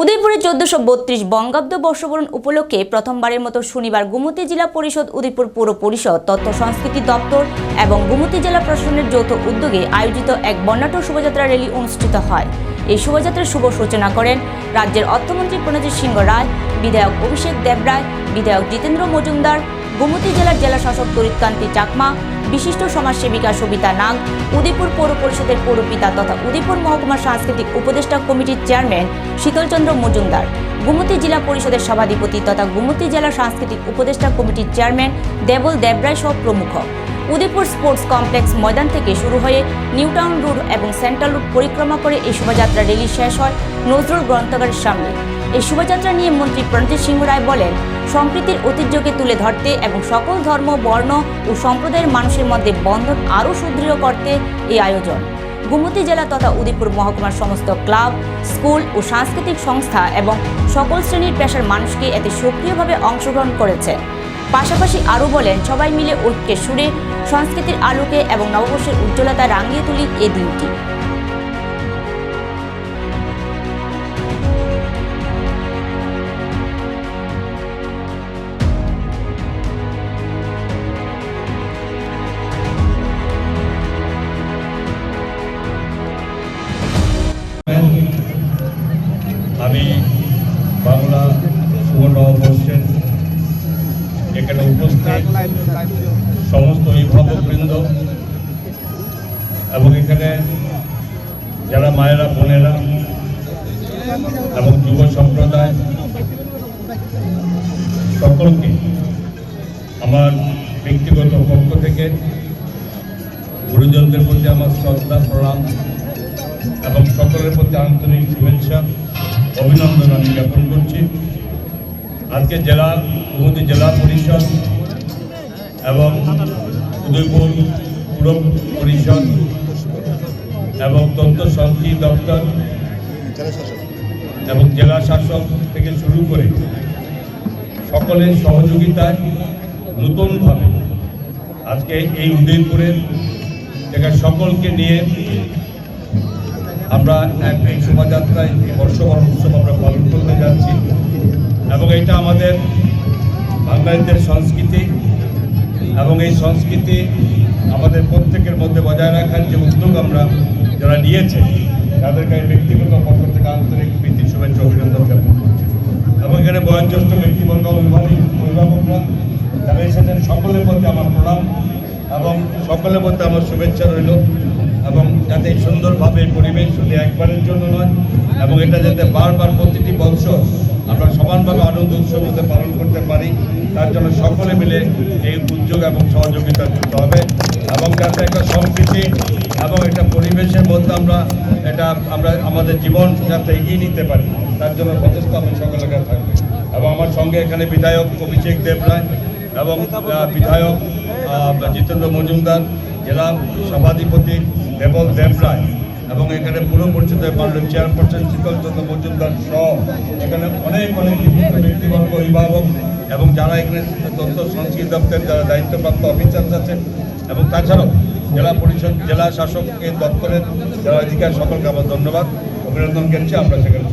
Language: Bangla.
উদয়পুরে চোদ্দশো বত্রিশ বঙ্গাব্দ বর্ষবরণ উপলক্ষে প্রথমবারের মতো শনিবার গুমতি জেলা পরিষদ, উদয়পুর পৌর পরিষদ, তথ্য সংস্কৃতি দপ্তর এবং গুমতি জেলা প্রশাসনের যৌথ উদ্যোগে আয়োজিত এক বর্ণাঢ্য শোভাযাত্রা র্যালি অনুষ্ঠিত হয়। এই শোভাযাত্রার শুভ সূচনা করেন রাজ্যের অর্থমন্ত্রী প্রণজিৎ সিংহ রায়, বিধায়ক অভিষেক দেবরায়, বিধায়ক জিতেন্দ্র মজুমদার গোমতী জেলার জেলা শাসক তরিৎকান্তি চাকমা, বিশিষ্ট সমাজসেবিকা সবিতা নাগ, উদয়পুর পৌর পরিষদের পৌরপিতা তথা উদয়পুর মহকুমা সাংস্কৃতিক উপদেষ্টা কমিটির চেয়ারম্যান শীতলচন্দ্র মজুমদার, গুমতি জেলা পরিষদের সভাধিপতি তথা গুমতি জেলা সাংস্কৃতিক উপদেষ্টা কমিটির চেয়ারম্যান দেবল দেবরায় সহ প্রমুখ। উদয়পুর স্পোর্টস কমপ্লেক্স ময়দান থেকে শুরু হয়ে নিউটাউন রোড এবং সেন্ট্রাল রোড পরিক্রমা করে এই শোভাযাত্রা রেলি শেষ হয় নজরুল গ্রন্থাগারের সামনে। এই শোভাযাত্রা নিয়ে মন্ত্রী প্রণজিৎ সিংহ রায় বলেন, সম্প্রীতির ঐতিহ্যকে তুলে ধরতে এবং সকল ধর্ম, বর্ণ ও সম্প্রদায়ের মানুষের মধ্যে বন্ধন আরও সুদৃঢ় করতে এই আয়োজন। গুমতি জেলা তথা উদয়পুর মহকুমার সমস্ত ক্লাব, স্কুল ও সাংস্কৃতিক সংস্থা এবং সকল শ্রেণির পেশার মানুষকে এতে সক্রিয়ভাবে অংশগ্রহণ করেছে। পাশাপাশি আরও বলেন, সবাই মিলে ঐক্যের সুরে সংস্কৃতির আলোকে এবং নববর্ষের উজ্জ্বলতা রাঙিয়ে তুলি এ দিনটি। আমি বাংলা নববর্ষের এখানে উপস্থিত সমস্ত অভিভাবকবৃন্দ এবং এখানে যারা মায়েরা, বোনেরা এবং যুব সম্প্রদায়, সকলকে আমার ব্যক্তিগত পক্ষ থেকে গুরুজনদের প্রতি আমার শ্রদ্ধা, প্রণাম। এবং সকলের প্রতি আন্তরিক শুভেচ্ছা, অভিনন্দন আমি জ্ঞাপন করছি। আজকে জেলা কুমুদি জেলা পরিষদ এবং উদয়পুর পুর পরিষদ এবং তথ্য সংস্কৃতি দপ্তর এবং জেলা শাসক থেকে শুরু করে সকলের সহযোগিতায় নতুনভাবে আজকে এই উদয়পুরের সকলকে নিয়ে আমরা এক এই শোভাযাত্রায় এই বর্ষবরণ উৎসব আমরা পালন করতে যাচ্ছি। এবং এটা আমাদের বাঙালিদের সংস্কৃতি এবং এই সংস্কৃতি আমাদের প্রত্যেকের মধ্যে বজায় রাখার যে উদ্যোগ আমরা যারা নিয়েছে, তাদেরকে ব্যক্তিগত পক্ষ থেকে আন্তরিক প্রীতি, শুভেচ্ছা, অভিনন্দন জ্ঞাপন করছি এবং এখানে বয়োজ্যেষ্ঠ ব্যক্তিবর্গ, অভিভাবক, অভিভাবকরা যারা এসেছেন, সকলের প্রতি আমার প্রণাম এবং সকলের মধ্যে আমার শুভেচ্ছা রইল। এবং যাতে সুন্দরভাবে পরিবেশ শুধু একবারের জন্য নয়, এবং এটা যাতে বারবার প্রতিটি বছর আমরা সমানভাবে আনন্দ উৎসব পালন করতে পারি, তার জন্য সকলে মিলে এই উদ্যোগ এবং সহযোগিতা করতে হবে। এবং যাতে একটা সম্প্রীতি এবং একটা পরিবেশের মধ্যে আমরা এটা, আমরা আমাদের জীবন যাতে এগিয়ে নিতে পারি, তার জন্য প্রচেষ্টা আমি সকলের কাছে থাকবে। এবং আমার সঙ্গে এখানে বিধায়ক অভিষেক দেব দেবরায় এবং বিধায়ক জিতেন্দ্র মজুমদার জেলা সভাধিপতি দেবল দেবরায় এবং এখানে পুর পরিষদের মাননীয় চেয়ারপারসন শীতল চন্দ্র মজুমদার সহ এখানে অনেক অনেক ব্যক্তিবর্গ, অভিভাবক এবং যারা এখানে তথ্য সংস্কৃতি দপ্তরের যারা দায়িত্বপ্রাপ্ত অফিসার্স আছেন এবং তাছাড়াও জেলা পরিষদ, জেলা শাসকের দপ্তরের যারা অধিকার সকলকে আমার ধন্যবাদ। অভিনন্দন করছি আমরা সেখানে